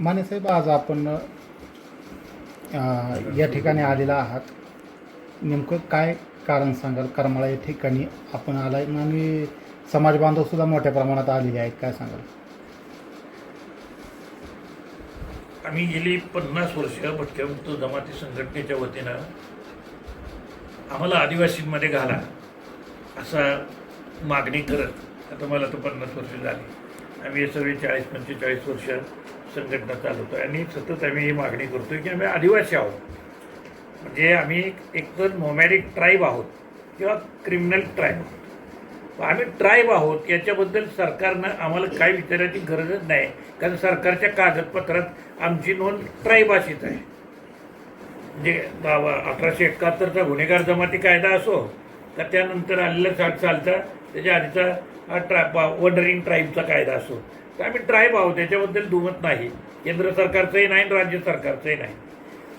माने साहेब आज आपण या ठिकाणी आलेला आहात. नेमकं काय कारण सांगाल? करमाळा या ठिकाणी आपण आलाय आणि समाज बांधव सुद्धा मोठ्या प्रमाणात आलेले आहेत. काय सांगाल? आम्ही गेली पन्नास वर्ष भटक्यामुक्त जमाती संघटनेच्या वतीनं आम्हाला आदिवासींमध्ये घाला असा मागणी करत आता मला तर पन्नास वर्ष झाली. आम्ही सगळे चाळीस पंचेचाळीस वर्ष संघटना चालवतो आणि सतत आम्ही ही मागणी करतो की आम्ही आदिवासी आहोत. म्हणजे आम्ही एकतर नोमॅडिक ट्राईब आहोत किंवा क्रिमिनल ट्राईब आहोत. आम्ही ट्राईब आहोत याच्याबद्दल सरकारनं आम्हाला काय विचारायची गरजच नाही. कारण सरकारच्या कागदपत्रात आमची नोंद ट्राईब अशीच आहे. म्हणजे बाबा अठराशे एकाहत्तरचा गुन्हेगार जमाती कायदा असो का त्यानंतर आलेला साठ सालचा त्याच्या आधीचा ट्रा वंडरिंग ट्राईबचा कायदा असो. आम्ही ट्राईब आहोत त्याच्याबद्दल दुमत नाही. केंद्र सरकारचंही नाही राज्य सरकारचंही नाही.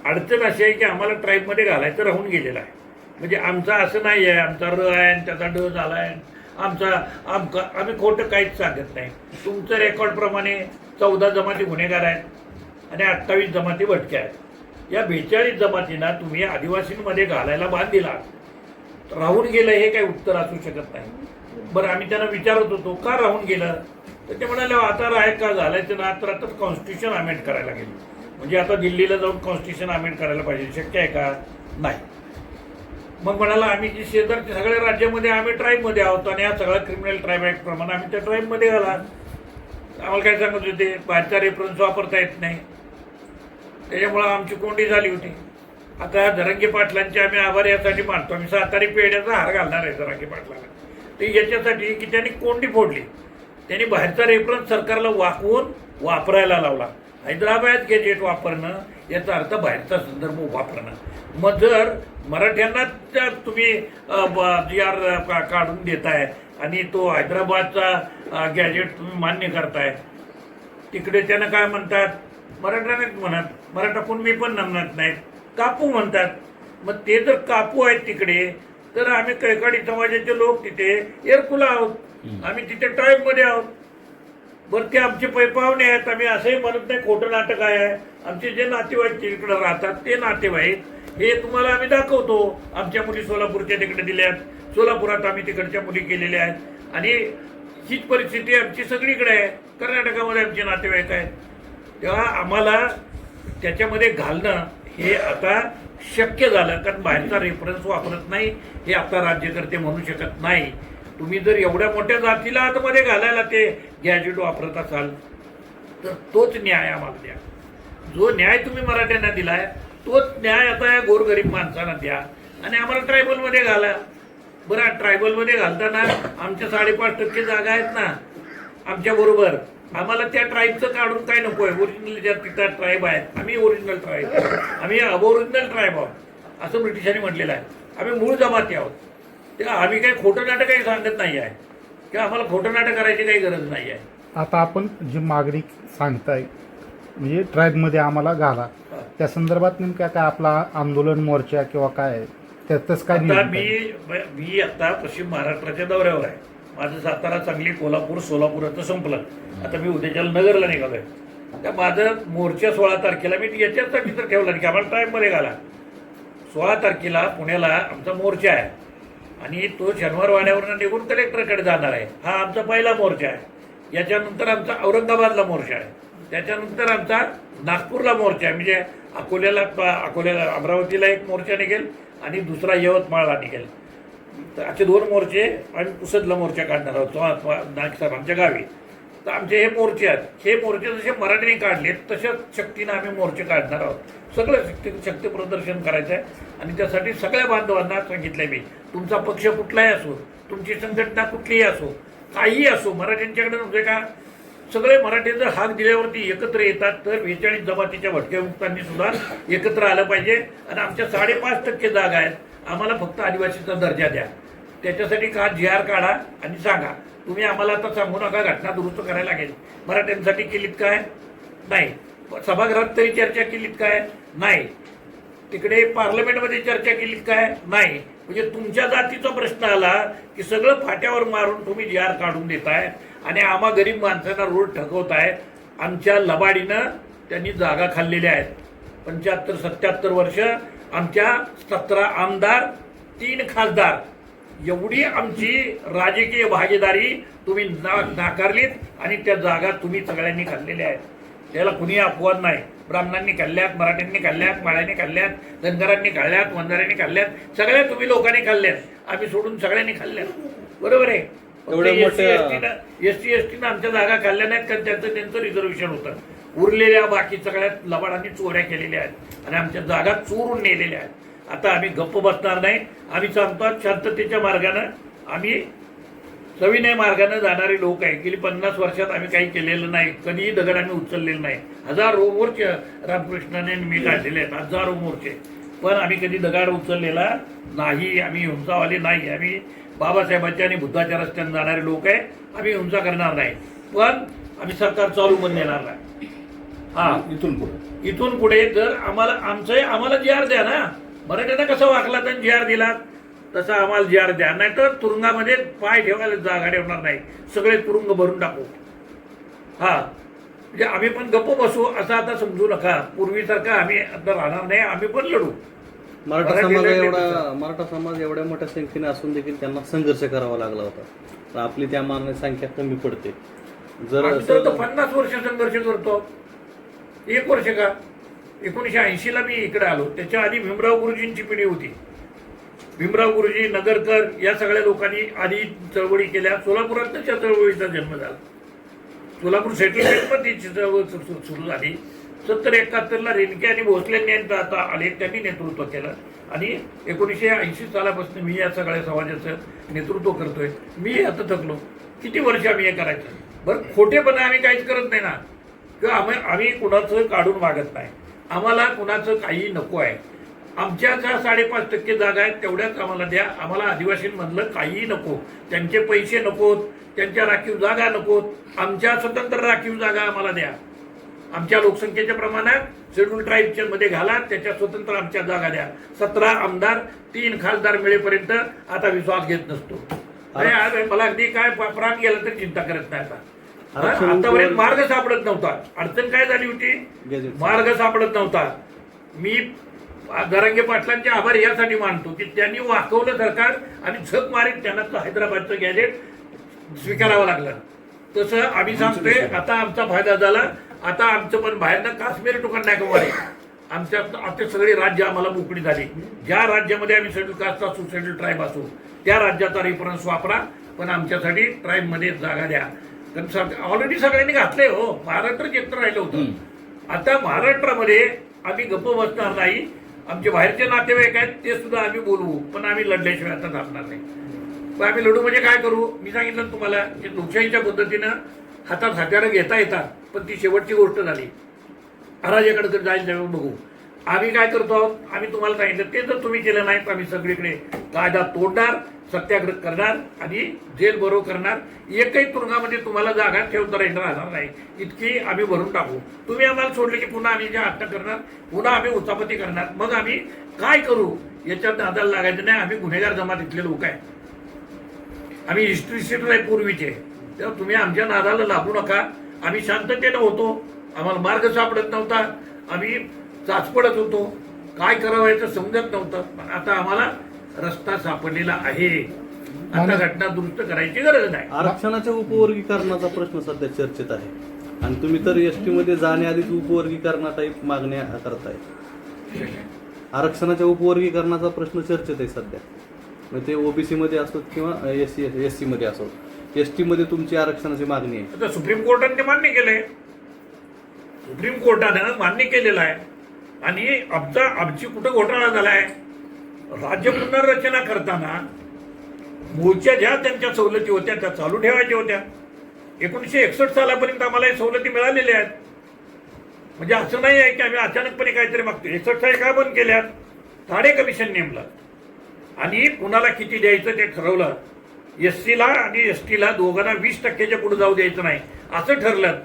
अडचण अशी आहे की आम्हाला ट्राईबमध्ये घालायचं राहून गेलेलं आहे. म्हणजे आमचं असं नाही आहे आमचा र आहे आणि त्याचा ड झाला आहे आमचा आमका आम्ही खोटं काहीच सांगत नाही. तुमचं रेकॉर्डप्रमाणे चौदा जमाती गुन्हेगार आहेत आणि अठ्ठावीस जमाती भटक्या आहेत. या बेचाळीस जमातींना तुम्ही आदिवासींमध्ये घालायला बांध दिला. राहून गेलं हे काही उत्तर असू शकत नाही. बरं आम्ही त्यांना विचारत होतो का राहून गेलं? तर ते म्हणाले आता राहाय का घालायचं ना तर आता कॉन्स्टिट्यूशन अमेंड करायला गेलो म्हणजे आता दिल्लीला जाऊन कॉन्स्टिट्यूशन अमेंड करायला पाहिजे. शक्य आहे का? नाही. मग म्हणाला आम्ही जी शेजारच्या सगळ्या राज्यामध्ये आम्ही ट्राईबमध्ये आहोत आणि हा सगळा क्रिमिनल ट्राईब ॲक्ट प्रमाणे आम्ही त्या ट्राईबमध्ये घाला आम्हाला काय सांगत होते? बाहेरचा रेफरन्स वापरता येत नाही. त्याच्यामुळं आमची कोंडी झाली होती. आता धरंगी धरंगे पाटलांचे आम्ही आभार यासाठी मानतो. आम्ही सातारी पेढ्याचा हार घालणार आहे धरंगे पाटलाला. ते याच्यासाठी की त्यांनी कोंडी फोडली. त्यांनी बाहेरचा रेफरन्स सरकारला वाकवून वापरायला लावला. हैदराबाद गेजेट वापरणं याचा अर्थ बाहेरचा संदर्भ वापरणं. मग जर मराठ्यांना त्या तुम्ही जी आर काढून देताय आणि तो हैदराबादचा गॅजेट तुम्ही मान्य करताय तिकडे त्यांना काय म्हणतात? मराठ्यांनाच म्हणत मराठा कुणबी पण म्हणत नाहीत. कापू म्हणतात. मग ते जर कापू आहेत तिकडे तर आम्ही कैकाडी समाजाचे लोक तिथे एरकुला आहोत. आम्ही तिथे ट्राईबमध्ये आहोत. बरं ते आमचे पै पाहुणे आहेत. आम्ही असंही म्हणत नाही खोटं नाटक आहे. आमचे जे नातेवाईक तिकडे राहतात ते नातेवाईक हे तुम्हाला आम्ही दाखवतो. आमच्या मुली सोलापूरच्या तिकडे दिल्यात सोलापुरात आम्ही तिकडच्या मुली केलेल्या आहेत. आणि हीच परिस्थिती आमची सगळीकडे आहे. कर्नाटकामध्ये आमचे नातेवाईक आहेत. तेव्हा आम्हाला त्याच्यामध्ये घालणं हे आता शक्य झालं कारण बाहेरचा रेफरन्स वापरत नाही हे आता राज्यकर्ते म्हणू शकत नाही. तुम्ही जर एवढ्या मोठ्या जातीला आतमध्ये घालायला ते गॅजेट वापरत असाल तर तोच न्याय आम्हाला द्या. जो न्याय तुम्ही मराठ्यांना दिलाय तोच न्याय आता या गोरगरीब माणसांना द्या. आणि आम्हाला ट्रायबलमध्ये घाला. बरं ट्रायबलमध्ये घालताना आमच्या साडेपाच टक्के जागा आहेत ना आमच्याबरोबर आम्हाला त्या ट्राईबचं काढून काय नको आहे? ओरिजिनल ज्या तिथं ट्राईब आहेत आम्ही ओरिजिनल ट्राईब आम्ही अबोरिजिनल ट्राईब आहोत असं ब्रिटिशांनी म्हटलेलं आहे. आम्ही मूळ जमाती आहोत. तेव्हा आम्ही काही खोटं नाटक काही सांगत नाही आहे. किंवा आम्हाला खोटं नाटक करायची काही गरज नाही आहे. आता आपण जी मागणी सांगताय म्हणजे ट्राईबमध्ये आम्हाला घाला. त्या संदर्भात नेमक्या काय आपला आंदोलन मोर्चा किंवा काय त्यातच काय मी? मी आता पश्चिम महाराष्ट्राच्या दौऱ्यावर आहे. माझं सातारा सांगली कोल्हापूर सोलापूरचं संपलं. आता मी उद्याच्याला नगरला निघालोय. त्या माझं मोर्चा सोळा तारखेला मी याच्यासाठी तर ठेवला नाही की आम्हाला टाईममध्ये घाला. सोळा तारखेला पुण्याला आमचा मोर्चा आहे. आणि तो शनिवार वाड्यावरनं निघून कलेक्टरकडे जाणार आहे. हा आमचा पहिला मोर्चा आहे. याच्यानंतर आमचा औरंगाबादला मोर्चा आहे. त्याच्यानंतर आमचा नागपूरला मोर्चा आहे. म्हणजे अकोल्याला अकोल्याला अमरावतीला एक मोर्चा निघेल आणि दुसरा यवतमाळला निघेल. तर असे दोन मोर्चे आम्ही पुसदला मोर्चा काढणार आहोत. तो- आमच्या गावी. तर आमचे हे मोर्चे आहेत. हे मोर्चे जसे मराठीने काढले तशाच शक्तीनं आम्ही मोर्चे काढणार आहोत. सगळं शक्ती शक्ती प्रदर्शन करायचं आहे. आणि त्यासाठी सगळ्या बांधवांना सांगितलं आहे मी तुमचा पक्ष कुठलाही असो तुमची संघटना कुठलीही असो काहीही असो मराठ्यांच्याकडे नव्हते का सगळे मराठी जर हाक दिल्यावरती एकत्र येतात तर बेचाळीस जमातीच्या भटक्यामुक्तांनी सुद्धा एकत्र आलं पाहिजे. आणि आमच्या साडेपाच टक्के जागा आहेत. आम्हाला फक्त आदिवासीचा दर्जा द्या. त्याच्यासाठी का जी आर काढा आणि सांगा. तुम्ही आम्हाला आता सांगू नका घटना दुरुस्त करायला लागेल. मराठ्यांसाठी केलीत काय? नाही. सभागृहात तरी चर्चा केलीत काय? नाही. तिकडे पार्लमेंटमध्ये चर्चा केलीत काय? नाही. म्हणजे तुमच्या जातीचा प्रश्न आला की सगळं फाट्यावर मारून तुम्ही जी आर काढून देताय आणि आम्हा गरीब माणसांना रोड ठकवताय आमच्या लबाडीनं त्यांनी जागा खाल्लेल्या आहेत. पंच्याहत्तर सत्याहत्तर वर्ष आमच्या सतरा आमदार तीन खासदार. एवढी आमची राजकीय भागीदारी तुम्ही ना नाकारलीत आणि त्या जागा तुम्ही सगळ्यांनी खाल्लेल्या आहेत. त्याला कुणी अपवाद नाही. ब्राह्मणांनी खाल्ल्यात मराठ्यांनी खाल्ल्यात माळ्यांनी खाल्ल्यात धनगरांनी खाल्ल्यात वंजाऱ्यांनी खाल्ल्यात सगळ्या तुम्ही लोकांनी खाल्ल्यात. आम्ही सोडून सगळ्यांनी खाल्ल्यात. बरोबर आहे? एस टी एस टीनं आमच्या जागा खाल्ल्या नाहीत कारण त्यांचं त्यांचं रिझर्वेशन होतं. उरलेल्या बाकी सगळ्यात लबाडांनी चोऱ्या केलेल्या आहेत. आणि आमच्या जागा चोरून नेलेल्या आहेत. आता आम्ही गप्प बसणार नाही. आम्ही सांगतो शांततेच्या मार्गानं आम्ही सविनय मार्गाने जाणारे लोक आहे. गेली पन्नास वर्षात आम्ही काही केलेलं नाही. कधीही दगड आम्ही उचललेलं नाही. हजारो मोर्चे रामकृष्णाने मी काढलेले आहेत. हजारो मोर्चे पण आम्ही कधी दगड उचललेला नाही. आम्ही हिंसावाले नाही. आम्ही बाबासाहेबांच्या आणि बुद्धाच्या रस्त्याने जाणारे लोक आहे. आम्ही हिंसा करणार नाही. पण आम्ही सरकार चालू पण देणार नाही. हा. इथून पुढे. इथून पुढे जर आम्हाला आमचं आम्हाला जी द्या ना मराठ्यांना कसं वाकला तर जी आर दिला तसा आम्हाला जी आर द्या. नाहीतर तुरुंगामध्ये पाय ठेवायला जागा ठेवणार नाही. सगळे तुरुंग भरून टाकू. हा. म्हणजे आम्ही पण गप्प बसू असं आता समजू नका. पूर्वीसारखं आम्ही आता राहणार नाही आम्ही पण लढू. मराठा समाज एवढा. मराठा समाज एवढ्या मोठ्या संख्येने असून देखील त्यांना संघर्ष करावा लागला होता. तर आपली त्या मानाने संख्या कमी पडते. जर पन्नास वर्ष संघर्ष करतो. एक वर्ष का? एकोणीशे ऐंशीला मी इकडे आलो. त्याच्या आधी भीमराव गुरुजींची पिढी होती. भीमराव गुरुजी नगरकर या सगळ्या लोकांनी आधी चळवळी केल्या. सोलापुरात त्या चळवळीचा जन्म झाला. सोलापूर सेटलमेंट पण ती चळवळ सुरू झाली. सत्तर एकाहत्तरला रेणके आणि भोसलेंनी आता आले त्यांनी नेतृत्व केलं. आणि एकोणीसशे ऐंशी सालापासून मी या सगळ्या समाजाचं नेतृत्व करतोय. मी आता थकलो. किती वर्ष आम्ही हे करायचं? बरं खोटेपणा आम्ही काहीच करत नाही ना. किंवा आम्ही आम्ही कुणाचं काढून मागत नाही. आम्हाला कुणाचं काही नको आहे. आमच्या ज्या साडेपाच टक्के जागा आहेत तेवढ्याच आम्हाला द्या. आम्हाला आदिवासींमधलं काहीही नको. त्यांचे पैसे नकोत त्यांच्या राखीव जागा नकोत. आमच्या स्वतंत्र राखीव जागा आम्हाला द्या. आमच्या लोकसंख्येच्या प्रमाणात शेड्यूल ट्राईबच्या मध्ये घाला त्याच्या स्वतंत्र आमच्या जागा द्या. सतरा आमदार तीन खासदार मिळेपर्यंत आता विश्वास घेत नसतो. अरे. आज मला अगदी काय प्राण गेला तरी चिंता करत नाही आता. आतापर्यंत मार्ग सापडत नव्हता. अडचण काय झाली होती. मार्ग सापडत नव्हता. मी दरंगे पाटलांचे आभार यासाठी मानतो की त्यांनी वाकवलं सरकार आणि झक मारीत त्यांना हैदराबादचं गॅजेट स्वीकारावं लागलं. तसं आम्ही सांगतोय आता आमचा फायदा झाला. आता आमचं पण बाहेरनं काश्मीर टुकन नाही कमाले आमच्या आता सगळी राज्य आम्हाला मोकळी झाली. ज्या राज्यामध्ये आम्ही शेड्यूल कास्ट असू शेड्यूल ट्राईब असू त्या राज्याचा रेफरन्स वापरा पण आमच्यासाठी ट्राईबमध्ये जागा द्या. कारण ऑलरेडी सगळ्यांनी घातलंय हो. महाराष्ट्रच एकटं राहिलं होतं. आता महाराष्ट्रामध्ये आम्ही गप्प बसणार नाही. आमचे बाहेरचे नातेवाईक आहेत ते सुद्धा आम्ही बोलवू. पण आम्ही लढल्याशिवाय आता थांबणार नाही. पण आम्ही लढू म्हणजे काय करू? मी सांगितलं तुम्हाला की लोकशाहीच्या पद्धतीनं हातात हत्यारं घेता येतात पण ती शेवटची गोष्ट झाली. अराजाकडे तर जाईल त्यावेळी बघू. आम्ही काय करतो? आहोत आम्ही तुम्हाला सांगितलं ते जर तुम्ही केलं नाही तर आम्ही सगळीकडे कायदा तोडणार. सत्याग्रह करणार आणि जेल बरो करणार. एकही तुरुंगामध्ये तुम्हाला जागा ठेवता येणार राहणार नाही. इतकी आम्ही भरून टाकू. तुम्ही आम्हाला सोडले की पुन्हा आम्ही ज्या हत्या करणार पुन्हा आम्ही उचापती करणार. मग आम्ही काय करू? याच्यात नादाला लागायचं नाही. आम्ही गुन्हेगार जमातीतले लोक आहे. आम्ही हिस्ट्री शीटर आहे पूर्वीचे. तेव्हा तुम्ही आमच्या नादाला लागू नका. आम्ही शांततेनं होतो. आम्हाला मार्ग सापडत नव्हता. आम्ही चाचपडत होतो. काय करावयाचं समजत नव्हतं. आता आम्हाला रस्ता सापडलेला आहे. आता घटना दुरुस्त करायची गरज नाही. आरक्षणाच्या उपवर्गीकरणाचा प्रश्न सध्या चर्चेत आहे. आणि तुम्ही तर एस टी मध्ये जाण्याआधीच उपवर्गीकरणा टाईप मागण्या करताय. आरक्षणाच्या उपवर्गीकरणाचा प्रश्न चर्चेत आहे सध्या. मग ते ओबीसी मध्ये असो किंवा एस सी एस सी मध्ये असो. एस टी मध्ये तुमची आरक्षणाची मागणी आहे. आता सुप्रीम कोर्टाने ते मान्य केलंय. सुप्रीम कोर्टानं मान्य केलेलं आहे. आणि आमचा आमची कुठं घोटाळा झालाय? राज्य पुनर्रचना करताना मूळच्या ज्या त्यांच्या सवलती होत्या त्या चालू ठेवायच्या होत्या. एकोणीसशे एकसष्ट सालापर्यंत आम्हाला या सवलती मिळालेल्या आहेत. म्हणजे असं नाही आहे की आम्ही अचानकपणे काहीतरी मागतो एकसष्ट साली काय बंद केल्या ताडे कमिशन नेमलं. आणि कुणाला किती द्यायचं ते ठरवलं? एस सीला आणि एस टीला दोघांना वीस टक्क्याच्या पुढे जाऊ द्यायचं नाही. असं ठरलं.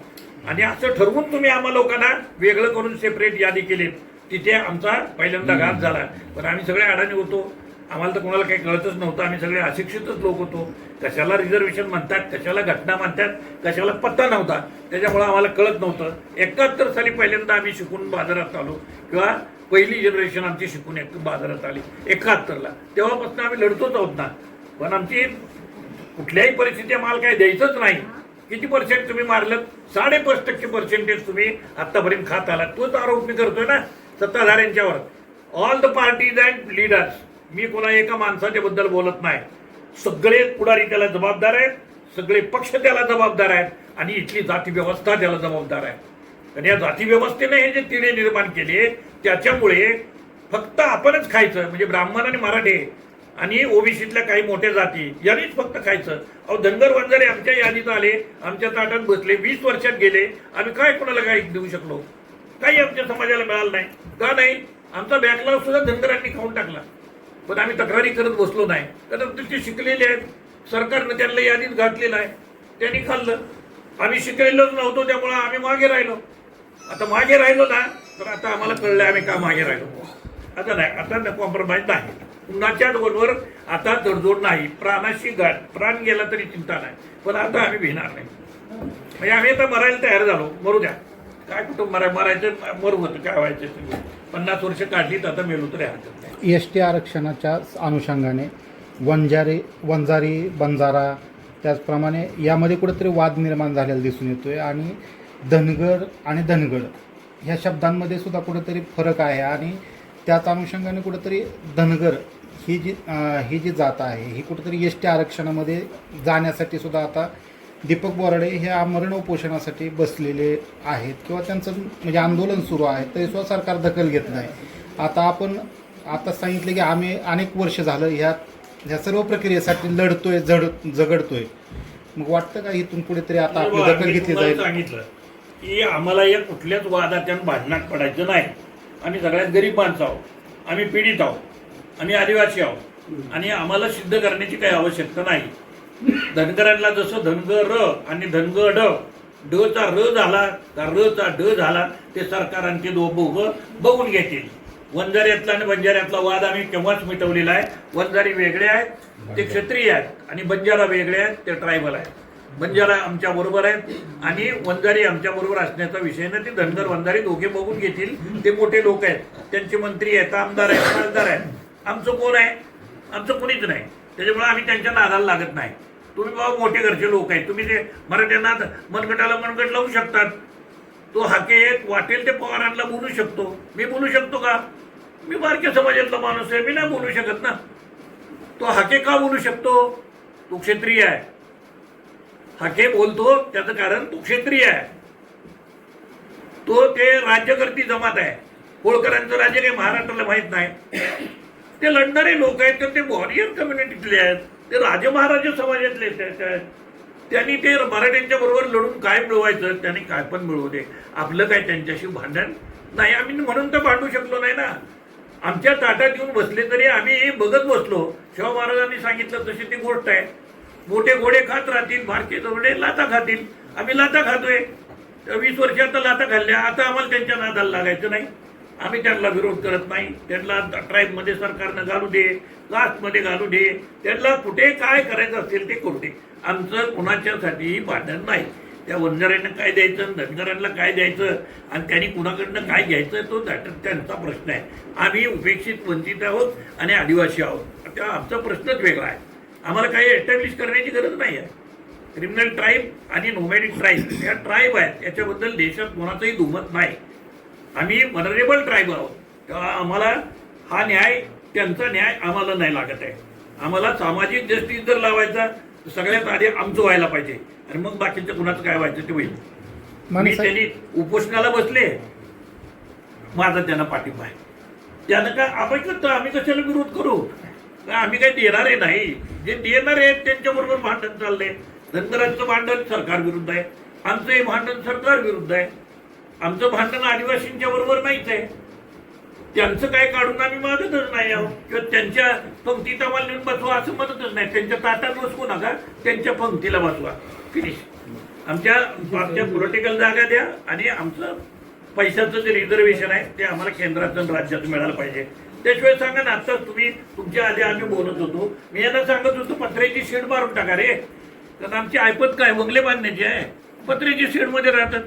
आणि असं ठरवून तुम्ही आम्हा लोकांना वेगळं करून सेपरेट यादी केली तिथे आमचा पहिल्यांदा घात झाला. पण आम्ही सगळे अडाणी होतो. आम्हाला तर कोणाला काही कळतच नव्हतं. आम्ही सगळे अशिक्षितच लोक होतो. कशाला रिझर्वेशन म्हणतात? कशाला घटना म्हणतात? कशाला पत्ता नव्हता? त्याच्यामुळे आम्हाला कळत नव्हतं. एकाहत्तर साली पहिल्यांदा आम्ही शिकून बाजारात आलो. किंवा पहिली जनरेशन आमची शिकून एक बाजारात आली. एकाहत्तरला. तेव्हापासून आम्ही लढतोच आहोत ना. पण आमची कुठल्याही परिस्थिती आम्हाला काही द्यायचंच नाही. किती पर्सेंट तुम्ही मारलं? साडेपाच टक्के पर्सेंटेज तुम्ही आतापर्यंत खात आला तोच आरोप मी करतोय ना. सत्ताधाऱ्यांच्यावर all the parties and leaders मी कोणा एका माणसाच्या बद्दल बोलत नाही. सगळे पुढारी त्याला जबाबदार आहेत सगळे पक्ष त्याला जबाबदार आहेत आणि इथली जाती व्यवस्था त्याला जबाबदार आहे. आणि या जाती व्यवस्थेने हे जे तिने निर्माण केले त्याच्यामुळे फक्त आपणच खायचं म्हणजे ब्राह्मण आणि मराठे आणि ओबीसीतल्या काही मोठ्या जाती यांनीच फक्त खायचं. अहो धनगर वंजारे आमच्या यादीत आले आमच्या ताटात बसले वीस वर्षात गेले आम्ही काय कोणाला काही देऊ शकलो? काही आमच्या समाजाला मिळालं नाही. का नाही? आमचा बॅकलॉग सुद्धा धनगरांनी खाऊन टाकला. पण आम्ही तक्रारी करत बसलो नाही. कारण ते शिकलेले आहेत सरकारनं त्यांना यादीत घातलेलं आहे. त्यांनी खाल्लं. आम्ही शिकलेलोच नव्हतो त्यामुळं आम्ही मागे राहिलो. आता मागे राहिलो ना तर आता आम्हाला कळलं आम्ही का मागे राहिलो. आता नाही आता कॉम्प्रोमाइज नाही. कुणाच्या दोनवर आता तडजोड नाही. प्राणाशी गाठ प्राण गेला तरी चिंता नाही. पण आता आम्ही भिणार नाही. म्हणजे आम्ही आता मरायला तयार झालो. मरू द्या. काय कुठं मरा मरायचं मर होतं काय व्हायचं पन्नास वर्ष काढलीत आता मेलो तरी हरकत नाही. एस टी आरक्षणाच्या अनुषंगाने वंजारी वंजारी बंजारा त्याचप्रमाणे यामध्ये कुठेतरी वाद निर्माण झालेला दिसून येतोय आणि धनगर आणि धनगड ह्या शब्दांमध्ये सुद्धा कुठेतरी फरक आहे आणि त्याच अनुषंगाने कुठेतरी धनगर ही जी ही जी जात आहे ही कुठेतरी एस टी आरक्षणामध्ये जाण्यासाठी सुद्धा आता दीपक बोराडे हे आमरण उपोषणासाठी बसलेले आहेत किंवा त्यांचं म्हणजे आंदोलन सुरू आहे तरी सुद्धा सरकार दखल घेत नाही. आता आपण आता सांगितलं की आम्ही अनेक वर्ष झालं ह्या ह्या सर्व प्रक्रियेसाठी लढतोय जड झगडतोय. मग वाटतं का इथून कुठेतरी आता आपली दखल घेतली जाईल? सांगितलं की आम्हाला या कुठल्याच वादात आणि भांडणात पडायचं नाही. आम्ही सगळ्यात गरीब माणसं आहोत. आम्ही पीडित आहोत. आम्ही आदिवासी आहोत. आणि आम्हाला सिद्ध करण्याची काही आवश्यकता नाही. धनगरांना जसं धनगर र आणि धनगर ड ड चा र झाला का र चा ड झाला ते सरकार आणि दोघं बघून घेतील. वंजाऱ्यातला आणि बंजाऱ्यातला वाद आम्ही केव्हाच मिटवलेला आहे? वंजारी वेगळे आहेत ते क्षत्रिय आहेत आणि बंजारा वेगळे आहेत ते ट्रायबल आहेत. बंजारा आमच्या बरोबर आहेत आणि वंजारी आमच्या बरोबर असण्याचा विषय नाही. ते धनगर वंजारी दोघे बघून घेतील. ते मोठे लोक आहेत. त्यांचे मंत्री आहेत आमदार आहेत खासदार आहेत. आमचं कोण आहे? आमचं कोणीच नाही. त्याच्यामुळे आम्ही त्यांच्या नादाला लागत नाही. तुम्ही बाबा मोठे घरचे लोक आहेत. तुम्ही ते मराठ्यांना मनगटाला मनगट लावू शकतात. तो हाके वाटेल ते पवारांना बोलू शकतो. मी बोलू शकतो का? मी बारक्या समाजातला माणूस आहे मी नाही बोलू शकत ना. तो हाके का बोलू शकतो? तो क्षेत्रीय आहे. हाके बोलतो त्याचं कारण तो क्षेत्रीय आहे. तो ते राज्यकर्ती जमात आहे. होळकरांचं राज्य काही महाराष्ट्राला माहीत नाही. ते लढणारे लोक आहेत तर ते वॉरियर कम्युनिटीतले आहेत. ते राजे महाराजे समाजातले त्यांनी ते मराठ्यांच्या बरोबर लढून काय मिळवायचं त्यांनी काय पण मिळवू दे. आपलं काय त्यांच्याशी भांडण नाही. आम्ही म्हणून तर भांडू शकलो नाही ना. आमच्या ताटात येऊन बसले तरी आम्ही बघत बसलो. शिवा महाराजांनी सांगितलं तशी ती गोष्ट आहे. मोठे घोडे खात राहतील भारतीय घोडे लाता खातील. आम्ही लाता खातोय. वीस वर्षात लाता खाल्ल्या. आता आम्हाला त्यांच्या नादाला लागायचं नाही. आम्ही त्यांना विरोध करत नाही. त्यांना ट्राईबमध्ये सरकारनं घालू दे. कास्टमध्ये घालू दे. त्यांना कुठे काय करायचं असेल ते करू दे. आमचं कुणाच्यासाठी भांडण नाही. त्या वंजाऱ्यांना काय द्यायचं धनगरांना काय द्यायचं आणि त्यांनी कुणाकडनं काय घ्यायचं तो त्यांचा प्रश्न आहे. आम्ही उपेक्षित वंचित आहोत आणि आदिवासी आहोत. त्या आमचा प्रश्नच वेगळा आहे. आम्हाला काही एस्टॅब्लिश करण्याची गरज नाही आहे. क्रिमिनल ट्राईब आणि नोमॅडिक ट्राईब या ट्राईब आहेत. याच्याबद्दल देशात कोणाचंही दुमत नाही. आम्ही वनरेबल ट्राईब आहोत. तेव्हा आम्हाला हा न्याय त्यांचा न्याय आम्हाला नाही लागत आहे. आम्हाला सामाजिक जस्टिस जर लावायचा तर सगळ्यात आधी आमचं व्हायला पाहिजे. आणि मग बाकीचं कुणाचं काय व्हायचं ते होईल. मी त्यांनी उपोषणाला बसले. माझा त्यांना पाठिंबा आहे. त्यानं काय आपण आम्ही कशाला विरोध करू? का आम्ही काही देणारे नाही? जे देणारे आहेत त्यांच्याबरोबर भांडण चाललंय. धनगरांचं भांडण सरकार विरुद्ध आहे. आमचं हे भांडण सरकार विरुद्ध आहे. आमचं भांडण आदिवासींच्या बरोबर नाहीच आहे. त्यांचं काय काढून आम्ही मागतच नाही आहोत किंवा त्यांच्या पंक्तीत आम्हाला नेऊन बसवा असं म्हणतच नाही. त्यांच्या ताटात बसवू नका त्यांच्या पंक्तीला बसवा. फिनिश आमच्या आमच्या पॉलिटिकल जागा द्या आणि आमचं पैशाचं जे रिझर्वेशन आहे ते आम्हाला केंद्राचं आणि राज्यात मिळालं पाहिजे. त्याशिवाय सांगा ना आता तुम्ही तुमच्या आधी आम्ही बोलत होतो. मी यांना सांगत होतो पत्र्याची शेड मारून टाका रे. कारण आमची ऐपत काय बंगले बांधण्याची आहे. पत्र्याची शेडमध्ये राहतात.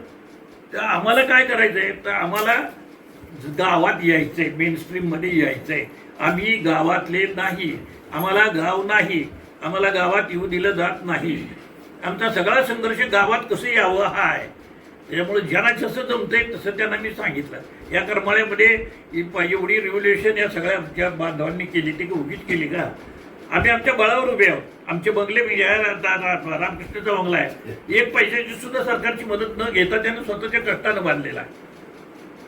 तर आम्हाला काय करायचंय? तर आम्हाला गावात यायचंय मेन स्ट्रीममध्ये यायचंय आम्ही गावातले नाही. आम्हाला गाव नाही. आम्हाला गावात येऊ दिलं जात नाही. आमचा सगळा संघर्ष गावात कसं यावं हा आहे त्याच्यामुळे ज्यांना जसं जमतंय तसं त्यांना मी सांगितलं. या करमाळ्यामध्ये एवढी रिव्होल्युशन या सगळ्या आमच्या बांधवांनी केली ती उगीच केली का? आम्ही आमच्या बळावर उभे आहोत. आमचे बंगले म्हणजे रामकृष्णाचा बंगला आहे एक पैशाची सुद्धा सरकारची मदत न घेता त्यानं स्वतःच्या कष्टानं बांधलेला आहे.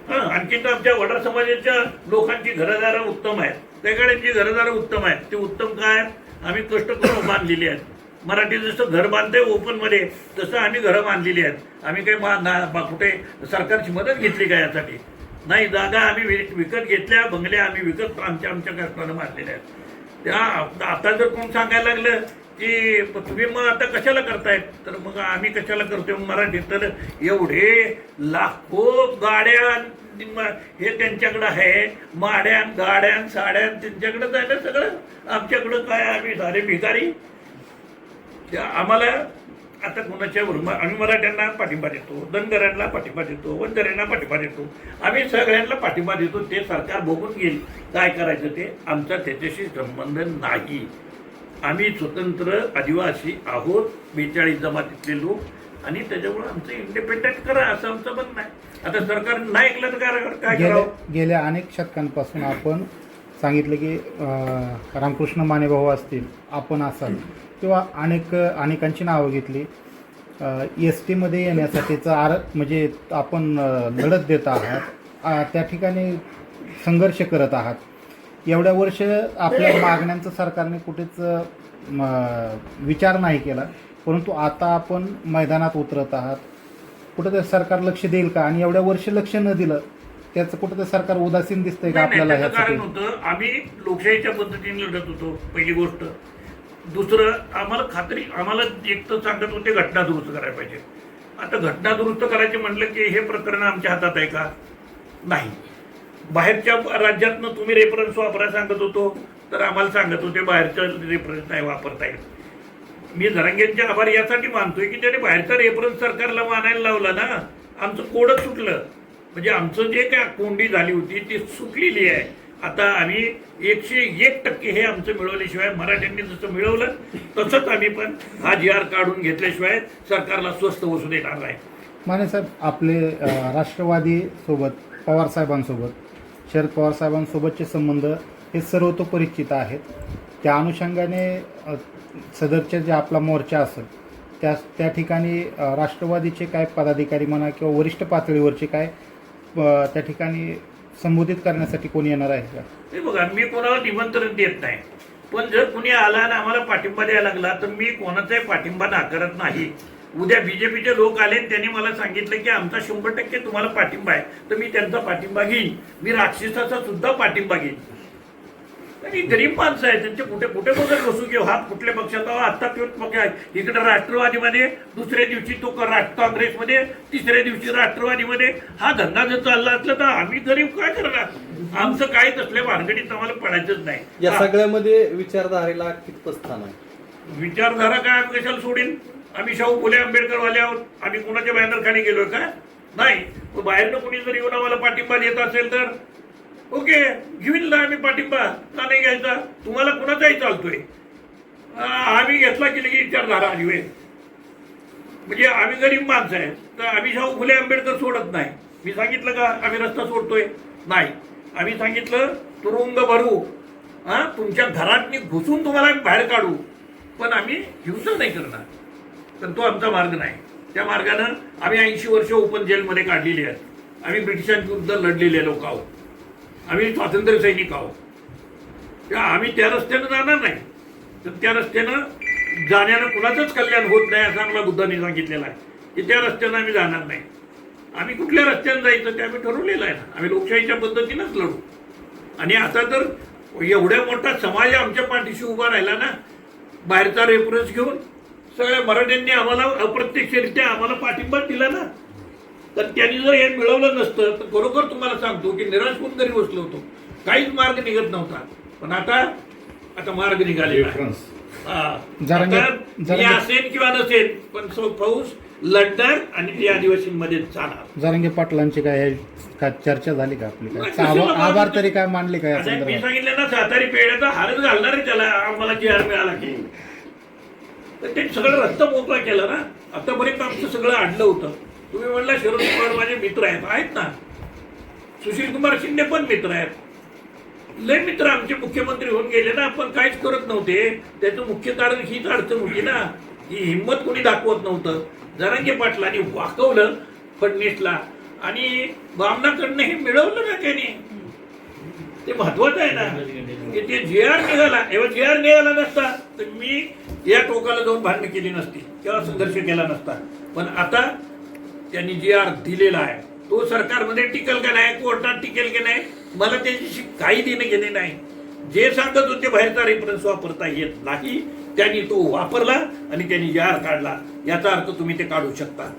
आणखीन आणखी तर आमच्या वडार समाजाच्या लोकांची घरदारं उत्तम आहेत. त्याकड्यांची घरदारं उत्तम आहेत. ते उत्तम काय? आम्ही कष्ट करून बांधलेली आहेत. मराठी जसं घर बांधते ओपनमध्ये तसं आम्ही घरं बांधलेली आहेत. आम्ही काही मा- ना- बा- कुठे सरकारची मदत घेतली का यासाठी? नाही जागा आम्ही विकत घेतल्या बंगल्या आम्ही विकत आमच्या आमच्या कष्टानं बांधलेल्या आहेत. त्या आता जर कोण सांगायला लागलं की प- तुम्ही मग आता कशाला करतायत? तर मग आम्ही कशाला करतोय? मराठी तर एवढे लाखो गाड्या हे त्यांच्याकडं आहे. माड्यान गाड्यान साड्यान त्यांच्याकडं आहे ना सगळं. आमच्याकडं काय आम्ही सारे भिकारी? त्या आम्हाला आता कोणाच्या वरून आम्ही मराठ्यांना पाठिंबा देतो धनगरांना पाठिंबा देतो वंदऱ्यांना पाठिंबा देतो. आम्ही सगळ्यांना पाठिंबा देतो ते सरकार बघून घेईल काय करायचं ते. आमचा त्याच्याशी संबंध नाही. आम्ही स्वतंत्र आदिवासी आहोत बेचाळीस जमातीतले लोक आणि त्याच्यामुळे आमचं इंडिपेंडंट करा असं आमचं म्हणणं आहे. आता सरकार नाही ऐकलं तर काय गेल्या करावं? गेल्या अनेक शतकांपासून आपण सांगितलं की रामकृष्ण मानेभाऊ असतील आपण असाल किंवा अनेक अनेकांची नावं घेतली. एस टीमध्ये येण्यासाठीचं आर म्हणजे आपण लढत देत आहात. त्या ठिकाणी संघर्ष करत आहात. एवढ्या वर्ष आपल्या मागण्यांचं सरकारने कुठेच म, विचार नाही केला. परंतु आता आपण मैदानात उतरत आहात. कुठं सरकार लक्ष देईल का? आणि एवढ्या वर्ष लक्ष न दिलं त्याचं कुठं सरकार उदासीन दिसतंय का नाही, आपल्याला त्याचं कारण ह्यासाठी होतं आम्ही लोकशाहीच्या पद्धतीने लढत होतो पहिली गोष्ट. दुसरं आम्हाला खात्री आम्हाला एक तर सांगत होते घटना दुरुस्त करायला पाहिजे. आता घटना दुरुस्त करायचे म्हटलं की हे प्रकरण आमच्या हातात आहे का? नाही. बाहेरच्या राज्यातनं तुम्ही रेफरन्स वापरायला सांगत होतो तर आम्हाला सांगत होते बाहेरच्या रेफरन्स नाही वापरता येत. मी धरंग्यांचे आभार यासाठी मानतोय की त्याने बाहेरचा रेफरन्स सरकारला मानायला लावला ना आमचं कोडच सुटलं. म्हणजे आमचं जे काय कोंडी झाली होती ती सुटलेली आहे. आता आम्ही एकशे एक टक्के हे आमचं मिळवल्याशिवाय मराठ्यांनी जसं मिळवलं तसंच आम्ही पण हा जी आर काढून घेतल्याशिवाय सरकारला स्वस्त बसू देणार नाही. माने साहेब आपले राष्ट्रवादी सोबत पवार साहेबांसोबत शरद पवार साहेबांसोबतचे संबंध हे सर्वतोपरिचित आहेत. त्या अनुषंगाने सदरच्या जे आपला मोर्चा असेल त्या त्या ठिकाणी राष्ट्रवादीचे काय पदाधिकारी म्हणा किंवा वरिष्ठ पातळीवरचे काय त्या ठिकाणी संबोधित करण्यासाठी कोणी येणार आहे का? बघा मी कोणाला निमंत्रण देत नाही. पण जर कुणी आला आणि आम्हाला पाठिंबा द्यायला लागला तर मी कोणाचाही पाठिंबा नाकारत नाही. उद्या बीजेपीचे लोक आले त्यांनी मला सांगितलं की आमचा शंभर टक्के तुम्हाला पाठिंबा आहे. तर मी त्यांचा पाठिंबा घेईन. मी राक्षसाचा सुद्धा पाठिंबा घेईन. आणि गरीब माणसं आहेत त्यांचे कुठे कुठे बघत बसू किंवा हात कुठल्या पक्षात आहो आता तो पक्ष आहे इकडे राष्ट्रवादीमध्ये दुसऱ्या दिवशी तो राष्ट्र काँग्रेसमध्ये तिसऱ्या दिवशी राष्ट्रवादीमध्ये. हा धंदा जर चालला असला तर आम्ही गरीब काय करणार? आमचं काही तसल्या भानगडीत आम्हाला पडायचंच नाही. या हा. सगळ्यामध्ये विचारधारेला कितपत स्थान आहे? विचारधारा काय कशाला सोडीन? आम्ही शाहू फुले आंबेडकर वाले आहोत. आम्ही कुणाच्या बॅनर गेलो गेलोय का? नाही. मग बाहेरनं कुणी जर येऊन आम्हाला पाठिंबा देत असेल तर? ओके घेऊन ना आम्ही पाठिंबा. का नाही घ्यायचा? तुम्हाला कुणाचाही चालतोय. आम्ही घेतला की लगेच विचारधारा आली होय. म्हणजे आम्ही गरीब माणसं आहे. तर आम्ही शाहू फुले आंबेडकर सोडत नाही. मी सांगितलं का आम्ही रस्ता सोडतोय? नाही. आम्ही सांगितलं तुरुंग भरू. हा तुमच्या घरात घुसून तुम्हाला आम्ही बाहेर काढू. पण आम्ही हिंसा नाही करणार. तर तो आमचा मार्ग नाही. त्या मार्गानं आम्ही ऐंशी वर्ष ओपन जेलमध्ये काढलेली आहेत. आम्ही ब्रिटिशांविरुद्ध लढलेले लोक आहोत. आम्ही स्वातंत्र्य सैनिक आहोत. त्या आम्ही त्या रस्त्यानं जाणार नाही. तर त्या रस्त्यानं जाण्यानं कुणाचंच कल्याण होत नाही असं आम्हाला बुद्धांनी सांगितलेलं आहे. की त्या रस्त्यानं आम्ही जाणार नाही. आम्ही कुठल्या रस्त्यानं जायचं ते आम्ही ठरवलेलं आहे. ना आम्ही लोकशाहीच्या पद्धतीनंच लढू. आणि आता तर एवढ्या मोठा समाज आमच्या पाठीशी उभा राहिला ना बाहेरचा रेफरन्स घेऊन सगळ्या मराठ्यांनी आम्हाला अप्रत्यक्षरित्या आम्हाला पाठिंबा दिला ना. तर त्यांनी जर हे मिळवलं नसतं तर खरोखर तुम्हाला सांगतो की निराश होऊन जरी बसलो होतो. काहीच मार्ग निघत नव्हता. पण आता आता मार्ग जरांगे- असेल किंवा नसेल पण पाऊस लढणार आणि ती आदिवासींमध्ये जाणार जरांगे पाटलांची काय काय चर्चा झाली का आपली? काय आभार? तरी काय मानले का या आता मी सांगितलं ना सातारी पेढ्याचा हारच घालणार आहे त्याला आम्हाला जी मिळाला की? तर ते सगळं रस्ता मोकळा केला ना आतापर्यंत आमचं सगळं आणलं होतं. तुम्ही म्हणला शरद पवार माझे मित्र आहेत. आहेत ना. सुशील कुमार शिंदे पण मित्र आहेत. लय मित्र आमचे मुख्यमंत्री होऊन गेले ना आपण काहीच करत नव्हते. त्याचं मुख्य कारण हीच अडचण होती ना ही हिंमत कोणी दाखवत नव्हतं. जरांगे पाटलांनी वाकवलं फडणीसला आणि बामणाकडनं हे मिळवलं ना त्याने. ते महत्वाचं आहे ना. की ते जे आर निघाला एवढा जे आर निघाला नसता तर मी या टोकाला जाऊन भांडणं केली नसती. किंवा संघर्ष केला नसता. पण आता त्यांनी जे आर दिलेला आहे तो सरकारमध्ये टिकल का नाही कोर्टात टिकेल की नाही मला त्याच्याशी काही देणं घेणे नाही. जे सांगत होते बाहेरचा रेफरन्स वापरता येत नाही त्यांनी तो वापरला आणि त्यांनी जे आर काढला. याचा अर्थ तुम्ही ते काढू शकता.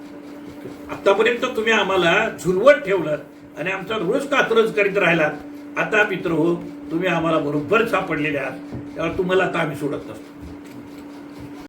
आतापर्यंत तुम्ही आम्हाला झुलवत ठेवलं आणि आमचा रोज कात्रज करीत राहिलात आता मित्र हो तुम्ही आम्हाला बरोबर सापडलेले आहात. त्यामुळे तुम्हाला आता आम्ही सोडत नसतो.